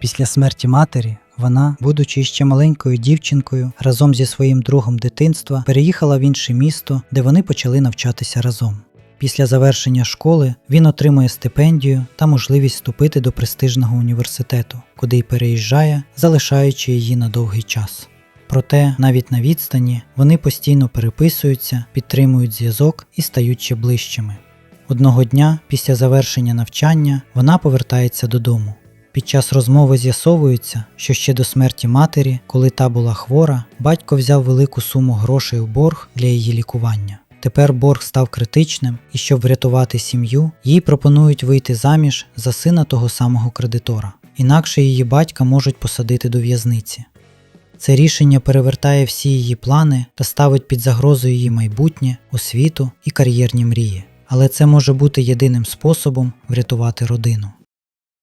Після смерті матері вона, будучи ще маленькою дівчинкою, разом зі своїм другом дитинства переїхала в інше місто, де вони почали навчатися разом. Після завершення школи він отримує стипендію та можливість вступити до престижного університету, куди й переїжджає, залишаючи її на довгий час. Проте навіть на відстані вони постійно переписуються, підтримують зв'язок і стають ще ближчими. Одного дня, після завершення навчання, вона повертається додому. Під час розмови з'ясовується, що ще до смерті матері, коли та була хвора, батько взяв велику суму грошей у борг для її лікування. Тепер борг став критичним, і щоб врятувати сім'ю, їй пропонують вийти заміж за сина того самого кредитора. Інакше її батька можуть посадити до в'язниці. Це рішення перевертає всі її плани та ставить під загрозу її майбутнє, освіту і кар'єрні мрії. Але це може бути єдиним способом врятувати родину.